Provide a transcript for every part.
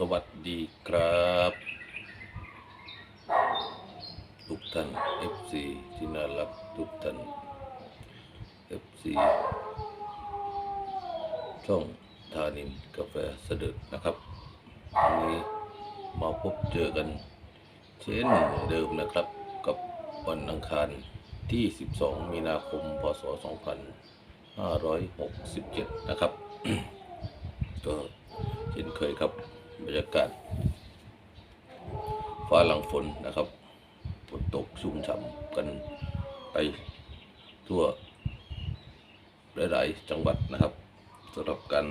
สวัสดีครับ ทุกท่าน FC ที่น่ารักทุกท่าน FC ช่องทานินกาแฟเสด็จนะครับวันนี้มาพบเจอกัน เช่นเดิมนะครับกับวันอังคารที่ 12 มีนาคม พศ 2567 นะครับ ก็เช่นเคยครับ บรรยากาศฟ้าหลังฝนนะครับฝนตกชุ่มฉ่ำกันไปทั่วหลายๆจังหวัดนะครับสำหรับการ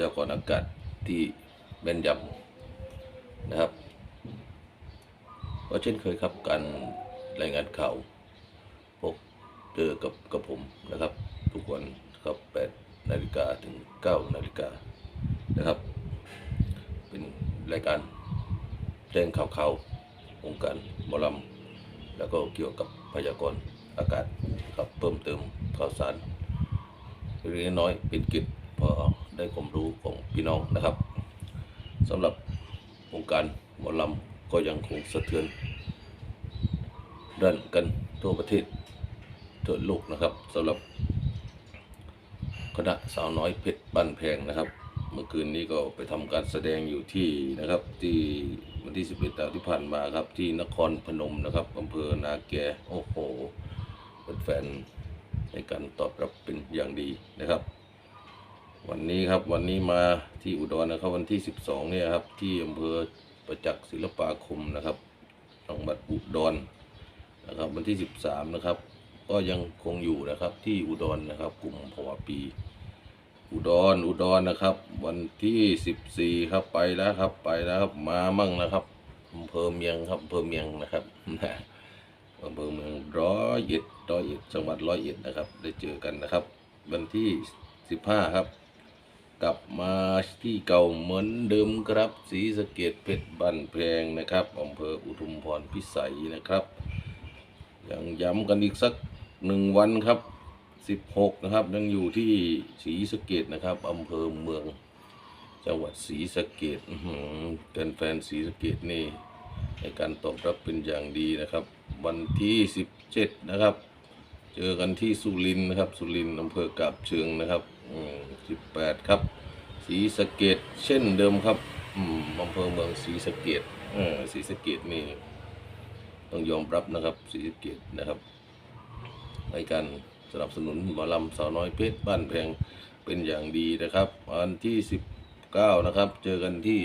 ยากรณ์อากาศที่แม่นยำนะครับก็เช่นเคยครับการรายงานข่าวพบเจอกับกับผมนะครับ ทุกวันครับ8 นาฬิกาถึง9นาฬิกานะครับ เป็นรายการแจ้งข่าวข่าววงการหมอลำแล้วก็เกี่ยวกับพยากรณ์อากาศครับเพิ่มเติมข่าวสารเล็กน้อยเป็นกิจพอได้ความรู้ของพี่น้องนะครับสำหรับวงค์การหมอลำก็ยังคงสะเทือนดันกันทั่วประเทศทั่วโลกนะครับสำหรับ คณะสาวน้อยเพชรบ้านแพงนะครับ เมื่อคืนนี้ก็ไปทำการแสดงอยู่ที่นะครับ ที่วันที่ 11ดาวที่ผ่านมาครับ ที่นครพนมนะครับอำเภอนาแกโอ้โหเป็นแฟนในการตอบรับเป็นอย่างดีนะครับ วันนี้ครับวันนี้มาที่อุดรนะครับ วันที่ 12 เนี่ยครับ ที่อำเภอประจักษ์ศิลปาคมนะครับจังหวัดอุดรนะครับ วันที่ 13 นะครับ ก็ยังคงอยู่นะครับที่อุดรนะครับ กลุ่มพวปี อุดรอุดรนะครับ วันที่สิบสี่ครับไปแล้วครับไปแล้วครับมามั่งนะครับอำเภอเมียงครับอำเภอเมียงนะครับอำเภอเมืองร้อยเอ็ดร้อยเอ็ดจังหวัดร้อยเอ็ดนะครับ ได้เจอกันนะครับ วันที่สิบห้าครับ กลับมาที่เก่าเหมือนเดิมครับศรีสะเกดเพชรบ้านแพงนะครับอำเภออุทุมพรพิสัยนะครับยังย้ำกันอีกสักหนึ่งวันครับ สิบหกนะครับยังอยู่ที่ศรีสะเกดนะครับอำเภอเมือง จังหวัดศรีสะเกดเป็นแฟนๆศรีสะเกดนี่ในการตอบรับเป็นอย่างดีนะครับ วันที่สิบเจ็ดนะครับ เจอกันที่สุรินนะครับ สุรินอำเภอกาบเชิงนะครับสิบแปดครับศรีสะเกดเช่นเดิมครับอำเภอเมืองศรีสะเกดศรีสะเกดนี่ต้องยอมรับนะครับศรีสะเกดนะครับในการ สนับสนุนหมอลำสาวน้อยเพชรบ้านแพงเป็นอย่างดีนะครับวันที่ 19 นะครับ เจอกันที่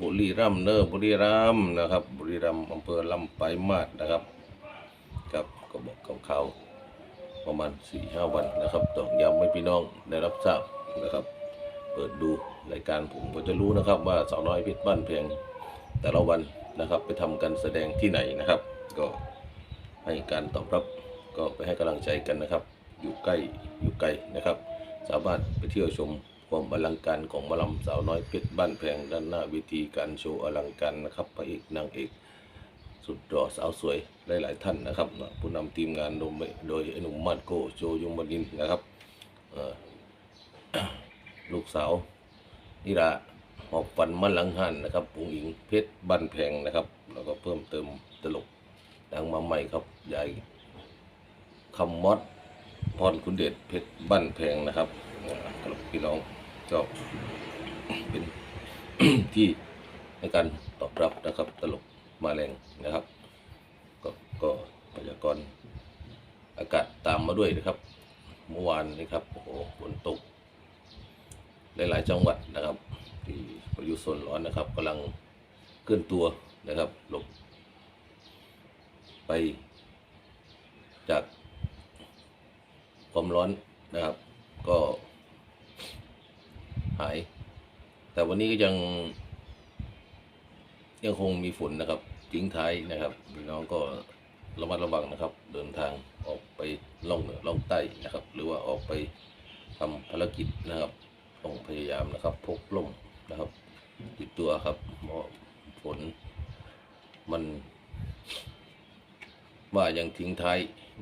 บุรีรัมเนอร์บุรีรัมนะครับ บุรีรัมอำเภอลำปายมาศนะครับครับก็บอกเขาวๆประมาณ 4-5 วันนะครับต้องย้ำให้พี่น้องได้รับทราบนะครับ เปิดดูรายการผมก็จะรู้นะครับว่าสาวน้อยเพชรบ้านแพงแต่ละวันนะครับ ไปทำการแสดงที่ไหนนะครับ ก็ให้การตอบรับก็ไปให้กำลังใจกันนะครับ อยู่ใกล้อยู่ไกลนะครับ สามารถไปเที่ยวชมความอลังการของมอลำสาวน้อยเพชรบ้านแพงด้านหน้าเวิธีการโชว์อลังการนะครับพระเอกนางเอก สุดหล่อสาวสวยหลายๆท่านนะครับ ผู้นำทีมงานโดยโดยไอ้หนุ่มมาดโกโจยงบดินนะครับลูกสาวนิราหอบฟันมันหลังหันนะครับปุงอิงเพชรบ้านแพงนะครับ แล้วก็เพิ่มเติมตลกดังมาใหม่ครับยายคำมอด พรคุณเดชเพชรบ้านแพงนะครับครับพี่น้องก็เป็นที่ในการตอบรับนะครับตลกมาแรงนะครับ ก็ก็พยากรณ์อากาศตามมาด้วยนะครับเมื่อวานนี้ครับโอ้โหฝนตก หลายๆจังหวัดนะครับที่พายุโซนร้อนนะครับกำลังเคลื่อนตัวนะครับหลบไปจาก ความร้อนนะครับ ก็หาย แต่วันนี้ก็ยัง ยังคงมีฝนนะครับทิ้งท้ายนะครับพี่น้องก็ระมัดระวังนะครับ เดินทางออกไปล่องเหนือล่องใต้นะครับ หรือว่าออกไปทำภารกิจนะครับต้องพยายามนะครับ พกล่มนะครับ ติดตัวครับเพราะฝนมันว่ายังทิ้งท้าย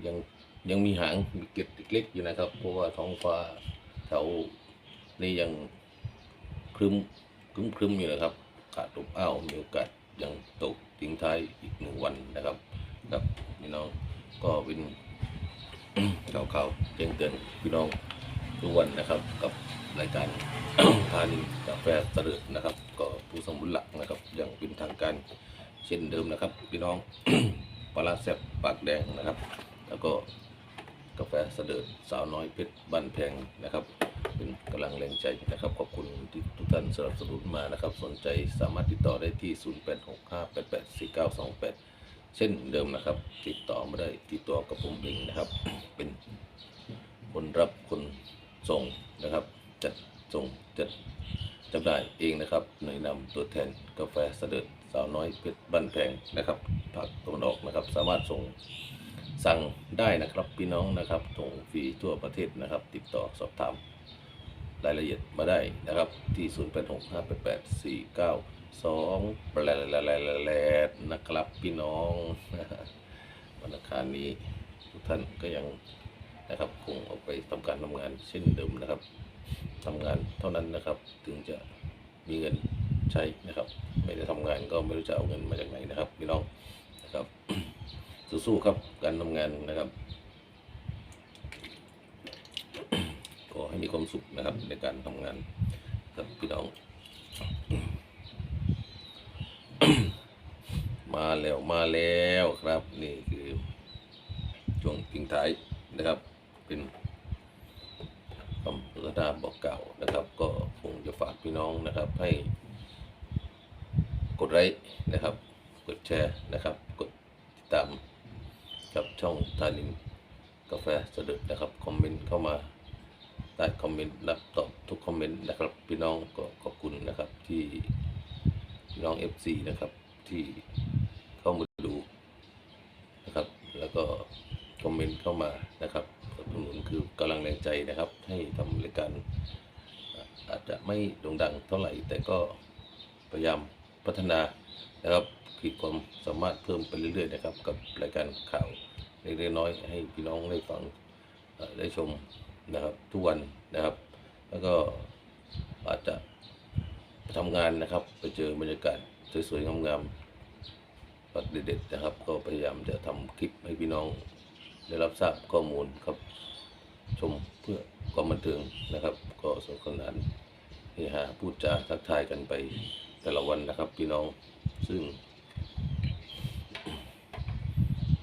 ยัง ยังมีหางมีเกล็ดเล็กๆอยู่นะครับ เพราะว่าท้องฟ้าแถวนี้ยังครึ้มครึ้มครึ้มอยู่นะครับขาดลมอ้าวมีโอกาสยังตกทิ้งท้ายอีกหนึ่งวันนะครับครับพี่น้องก็เป็นข่าวข่าวๆแจ้งเตือนพี่น้องทุกวันนะครับ กับรายการทานินกาแฟเสด็จนะครับ ก็ผู้สมบุญหลักนะครับอย่างเป็นทางการเช่นเดิมนะครับ พี่น้องปลาร้าแซ่บปากแดงนะครับ แล้วก็ กาแฟเสด็จสาวน้อยเพชรบ้านแพงนะครับ เป็นกำลังแรงใจนะครับ ขอบคุณที่ทุกท่านสนับสนุนมานะครับ สนใจสามารถติดต่อได้ที่ 0865884928 เช่นเดิมนะครับ ติดต่อมาได้ติดต่อกับผมเองนะครับ เป็นคนรับคนส่งนะครับ จัดส่งจัดจำหน่ายเองนะครับในนามตัวแทนกาแฟเสด็จสาวน้อยเพชรบ้านแพงนะครับภาคตะวันออกนะครับ สามารถส่ง สั่งได้นะครับพี่น้องนะครับส่งฟรีทั่วประเทศนะครับ ติดต่อสอบถามรายละเอียดมาได้นะครับ ที่ 0 8 6 5 8 8 4 9 2แปลแลนะครับพี่น้องวันอังคารนี้ทุกท่านก็ยังนะครับคงออกไปทำการทำงานเช่นเดิมนะครับทำงานเท่านั้นนะครับถึงจะมีเงินใช้นะครับ ไม่ได้ทำงานก็ไม่รู้จะเอาเงินมาจากไหนนะครับพี่น้องนะครับ สู้ๆครับการทำงานนะครับขอให้มีความสุขนะครับในการทำงานครับพี่น้อง มาแล้วมาแล้วครับ นี่คือช่วงทิ้งท้ายนะครับ เป็นคำพัฒนาบอกเก่านะครับ ก็คงจะฝากพี่น้องนะครับ ให้ กดไลค์นะครับ กดแชร์นะครับ กดติดตาม กับช่องทานินกาแฟสะดุดนะครับคอมเมนต์เข้ามาใต้คอมเมนต์รับตอบทุกคอมเมนต์นะครับ พี่น้องก็ขอบคุณนะครับที่พี่น้อง FC นะครับที่เข้ามาดูนะครับ แล้วก็คอมเมนต์เข้ามานะครับสนับสนุนคือกำลังแรงใจนะครับ ให้ทำรายการอาจจะไม่โด่งดังเท่าไหร่ แต่ก็พยายามพัฒนา นะครับขีดความสามารถเพิ่มไปเรื่อยๆนะครับ กับรายการข่าวเล็กๆน้อยๆให้พี่น้องได้ฟังได้ชมนะครับทุกวันนะครับ แล้วก็อาจจะไปทำงานนะครับ ไปเจอบรรยากาศสวยๆงามๆแบบเด็ดๆนะครับ ก็พยายามจะทำคลิปให้พี่น้องได้รับทราบข้อมูลครับ ชมเพื่อความบันเทิงนะครับ ก็สนุกสนานเฮฮาพูดจาทักทายกันไปแต่ละวันนะครับ พี่น้อง ซึ่ง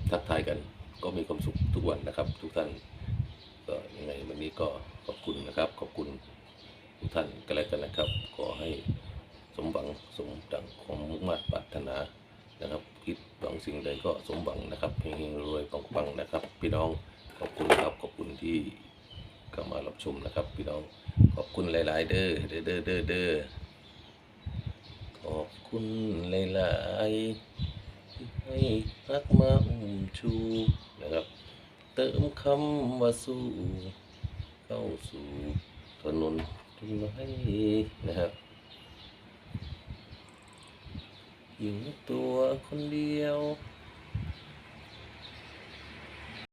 ทักทายกันก็มีความสุขทุกวันนะครับ ทุกท่านก็ยังไงวันนี้ก็ขอบคุณนะครับ ขอบคุณทุกท่านกันแล้วกันนะครับ ขอให้สมหวังสมดังความมุ่งมั่นปรารถนานะครับ คิดหวังสิ่งใดก็สมหวังนะครับเฮงๆรวยๆปังๆนะครับ พี่น้องขอบคุณครับขอบคุณที่เข้ามารับชมนะครับ พี่น้องขอบคุณหลาย ๆ เด้อเด้อเด้อเด้อเด้อ ขอบคุณหลายๆที่ให้รักมาอุ้มชูนะครับ เติมคำว่าสู้ เข้าสู่ถนนทุนไม้นะครับอยู่ตัวคนเดียว